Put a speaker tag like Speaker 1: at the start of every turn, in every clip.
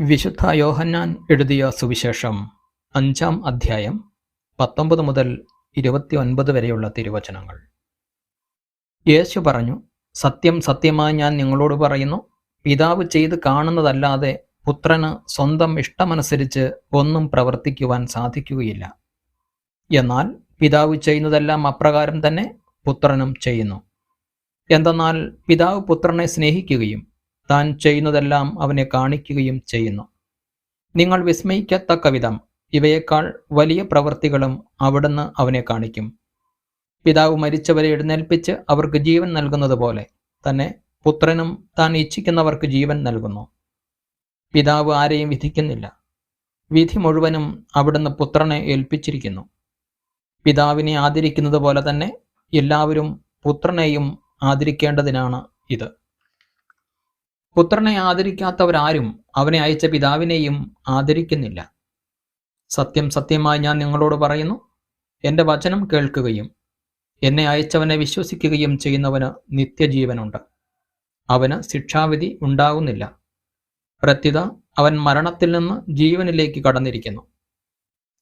Speaker 1: വിശുദ്ധ യോഹന്നാൻ എഴുതിയ സുവിശേഷം അഞ്ചാം അധ്യായം പത്തൊമ്പത് മുതൽ ഇരുപത്തിയൊൻപത് വരെയുള്ള തിരുവചനങ്ങൾ. യേശു പറഞ്ഞു സത്യം സത്യമായി ഞാൻ നിങ്ങളോട് പറയുന്നു. പിതാവ് ചെയ്ത് കാണുന്നതല്ലാതെ പുത്രന് സ്വന്തം ഇഷ്ടമനുസരിച്ച് ഒന്നും പ്രവർത്തിക്കുവാൻ സാധിക്കുകയില്ല. എന്നാൽ പിതാവ് ചെയ്യുന്നതെല്ലാം അപ്രകാരം തന്നെ പുത്രനും ചെയ്യുന്നു. എന്തെന്നാൽ പിതാവ് പുത്രനെ സ്നേഹിക്കുകയും താൻ ചെയ്യുന്നതെല്ലാം അവനെ കാണിക്കുകയും ചെയ്യുന്നു. നിങ്ങൾ വിസ്മയിക്കത്തക്ക വിധം ഇവയേക്കാൾ വലിയ പ്രവൃത്തികളും അവിടുന്ന് അവനെ കാണിക്കും. പിതാവ് മരിച്ചവരെ എഴുന്നേൽപ്പിച്ച് അവർക്ക് ജീവൻ നൽകുന്നത് പോലെ തന്നെ പുത്രനും താൻ ഇച്ഛിക്കുന്നവർക്ക് ജീവൻ നൽകുന്നു. പിതാവ് ആരെയും വിധിക്കുന്നില്ല. വിധി മുഴുവനും അവിടുന്ന് പുത്രനെ ഏൽപ്പിച്ചിരിക്കുന്നു. പിതാവിനെ ആദരിക്കുന്നത് പോലെ തന്നെ എല്ലാവരും പുത്രനെയും ആദരിക്കേണ്ടതിനാണ് ഇത്. പുത്രനെ ആദരിക്കാത്തവരാരും അവനെ അയച്ച പിതാവിനെയും ആദരിക്കുന്നില്ല. സത്യം സത്യമായി ഞാൻ നിങ്ങളോട് പറയുന്നു എന്റെ വചനം കേൾക്കുകയും എന്നെ അയച്ചവനെ വിശ്വസിക്കുകയും ചെയ്യുന്നവന് നിത്യജീവനുണ്ട്. അവന് ശിക്ഷാവിധി ഉണ്ടാകുന്നില്ല. പ്രത്യുത അവൻ മരണത്തിൽ നിന്ന് ജീവനിലേക്ക് കടന്നിരിക്കുന്നു.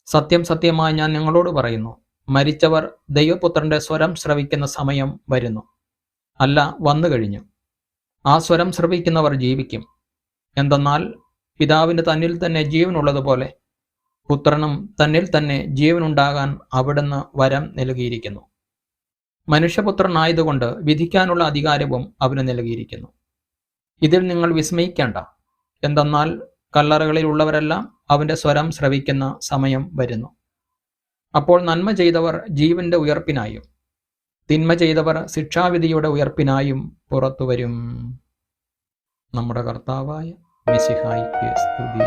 Speaker 1: സത്യം സത്യമായി ഞാൻ നിങ്ങളോട് പറയുന്നു മരിച്ചവർ ദൈവപുത്രന്റെ സ്വരം ശ്രവിക്കുന്ന സമയം വരുന്നു. അല്ല വന്നു കഴിഞ്ഞു ആ സ്വരം ശ്രവിക്കുന്നവർ ജീവിക്കും. എന്തെന്നാൽ പിതാവിന് തന്നിൽ തന്നെ ജീവനുള്ളതുപോലെ പുത്രനും തന്നിൽ തന്നെ ജീവനുണ്ടാകാൻ അവിടുന്ന് വരം നൽകിയിരിക്കുന്നു. മനുഷ്യപുത്രനായതുകൊണ്ട് വിധിക്കാനുള്ള അധികാരവും അവന് നൽകിയിരിക്കുന്നു. ഇതിൽ നിങ്ങൾ വിസ്മയിക്കേണ്ട. എന്തെന്നാൽ കല്ലറകളിൽ ഉള്ളവരെല്ലാം അവന്റെ സ്വരം ശ്രവിക്കുന്ന സമയം വരുന്നു. അപ്പോൾ നന്മ ചെയ്തവർ ജീവന്റെ ഉയർപ്പിനായും തിന്മ ചെയ്തവർ ശിക്ഷാവിധിയുടെ ഉയർപ്പിനായും പുറത്തുവരും. നമ്മുടെ കർത്താവായ മിശിഹായിക്ക് സ്തുതി.